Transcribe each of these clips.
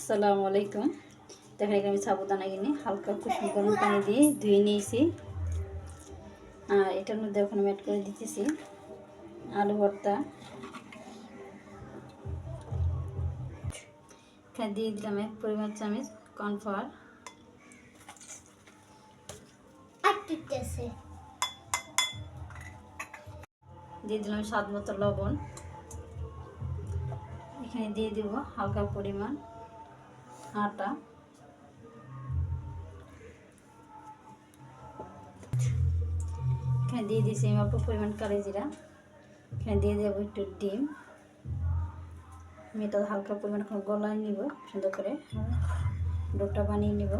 আসসালামু আলাইকুম। দেখেন আমি সাবুদানা কিনে হালকা কুসুম গরম পানি দিয়ে ধুয়ে নিয়েছি। আর এটার মধ্যে এখন আমি অ্যাড করে দিতেছি আলু ভর্তা। এখানে দিয়ে দিলাম এক পরিমাণ চামচ কর্নফ্লাওয়ার। দিয়ে দিলাম স্বাদ মতো লবণ। এখানে দিয়ে দিব হালকা পরিমাণ। আটা। এখানে দিয়ে দিয়েছি অল্প পরিমাণ কালি জিরা। এখানে দিয়ে দেবো একটু ডিম। আমি হালকা পরিমাণ এখন গলায় নিব, সুন্দর করে। ডোটা বানিয়ে নিব।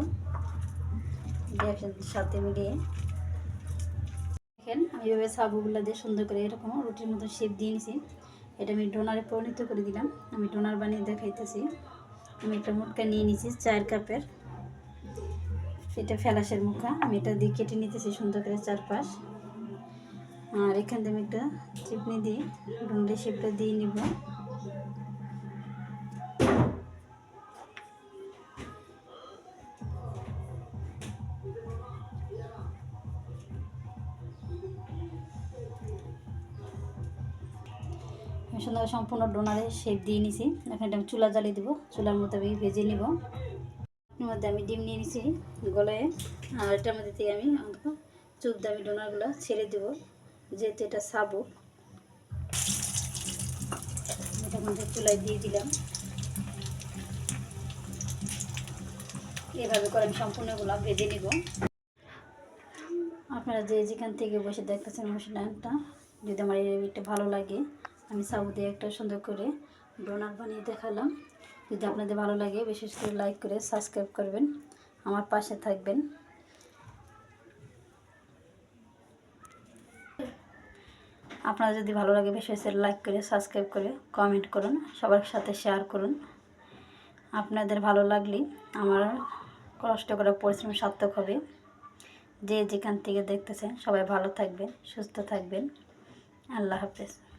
দিয়ে সাথে মিলিয়ে। দেখেন, আমি এভাবে সাবুগুলো দিয়ে সুন্দর করে এরকম রুটির মতো শেপ দিয়ে নিছি। এটা আমি ডোনারে পরিণত করে দিলাম। আমি ডোনার বানিয়ে দেখাইতেছি। আমি একটা মুটকা নিয়ে নিয়েছি, চার কাপের। এটা ফেলাসের মুখা আমি এটা দিয়ে কেটে নিতেছি সুন্দর করে চারপাশ। আর এখান থেকে আমি একটা চিপনি দিয়ে ডুমলি শেপটা দিয়ে নিব। সুন্দর সম্পূর্ণ ডোনারে শেপ দিয়ে নিছি। এখন আমি চুলা জ্বালিয়ে দেবো, চুলার আমি ভেজে নিব। এর মধ্যে আমি ডিম নিয়ে নিছি গলায়, আর এটার মধ্যে থেকে আমি চুপ দামি ডোনারগুলো ছেড়ে দেবো, যেহেতু এটা সাবু। এটা মধ্যে চুলায় দিয়ে দিলাম। এভাবে করে আমি সম্পূর্ণগুলো ভেজে নিব। আপনারা যে যেখান থেকে বসে দেখতেছেন অনুষ্ঠানটা যদি আমার এই ভালো লাগে। আমি সাবু দিয়ে একটা সুন্দর করে ডোনার বানিয়ে দেখালাম। যদি আপনাদের ভালো লাগে, বিশেষ করে লাইক করে, সাবস্ক্রাইব করবেন, আমার পাশে থাকবেন। আপনারা যদি ভালো লাগে বেশি বেশি লাইক করে, সাবস্ক্রাইব করে, কমেন্ট করুন, সবার সাথে শেয়ার করুন। আপনাদের ভালো লাগলে আমার কষ্ট করা, পরিশ্রম সার্থক হবে। যে যেখান থেকে দেখতেছেন, সবাই ভালো থাকবেন, সুস্থ থাকবেন। আল্লাহ হাফেজ।